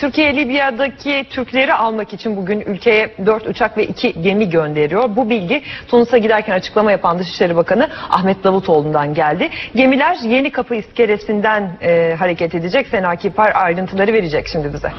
Türkiye Libya'daki Türkleri almak için bugün ülkeye 4 uçak ve 2 gemi gönderiyor. Bu bilgi Tunus'a giderken açıklama yapan Dışişleri Bakanı Ahmet Davutoğlu'ndan geldi. Gemiler Yeni Kapı iskelesinden e, hareket edecek. Sena Kipar ayrıntıları verecek şimdi bize.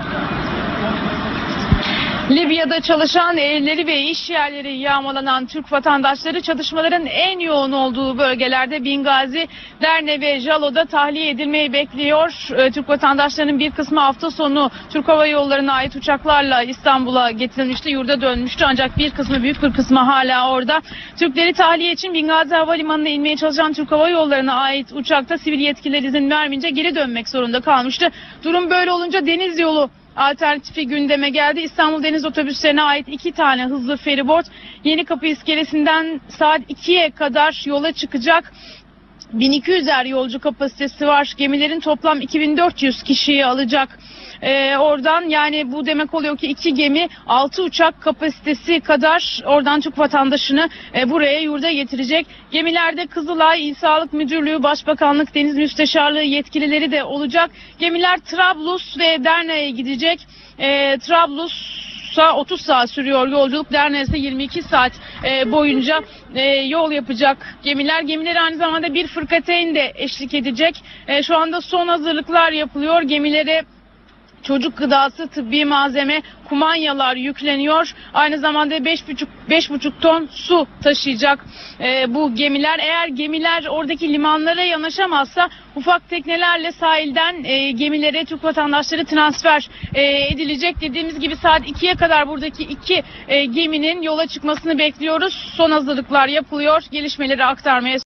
Libya'da çalışan evleri ve iş yerleri yağmalanan Türk vatandaşları çatışmaların en yoğun olduğu bölgelerde Bingazi, Derne ve Jalo'da tahliye edilmeyi bekliyor. Ee, Türk vatandaşlarının bir kısmı hafta sonu Türk Hava Yolları'na ait uçaklarla İstanbul'a getirilmişti, yurda dönmüştü ancak bir kısmı büyük bir kısmı hala orada. Türkleri tahliye için Bingazi Havalimanı'na inmeye çalışan Türk Hava Yolları'na ait uçakta sivil yetkililer izin vermeyince geri dönmek zorunda kalmıştı. Durum böyle olunca deniz yolu alternatifi gündeme geldi. İstanbul Deniz Otobüslerine ait iki tane hızlı feribot Yeni Kapı iskelesinden saat 2'ye kadar yola çıkacak. 1200'er yolcu kapasitesi var. Gemilerin toplam 2400 kişiyi alacak. Ee, oradan yani bu demek oluyor ki iki gemi 6 uçak kapasitesi kadar oradan Türk vatandaşını e, buraya yurda getirecek. Gemilerde Kızılay İl Sağlık Müdürlüğü, Başbakanlık, Deniz Müsteşarlığı yetkilileri de olacak. Gemiler Trablus ve Derne'ye gidecek. E, Trablus Sa 30 saat sürüyor yolculuk. Neredeyse 22 saat e, boyunca e, yol yapacak gemiler. Gemiler aynı zamanda bir fırkateyn de eşlik edecek. E, şu anda son hazırlıklar yapılıyor. Gemilere çocuk gıdası, tıbbi malzeme, kumanyalar yükleniyor. Aynı zamanda 5,5 5,5 ton su taşıyacak e, bu gemiler. Eğer gemiler oradaki limanlara yanaşamazsa ufak teknelerle sahilden e, gemilere Türk vatandaşları transfer e, edilecek. Dediğimiz gibi saat 2'ye kadar buradaki iki e, geminin yola çıkmasını bekliyoruz. Son hazırlıklar yapılıyor. Gelişmeleri aktarmaya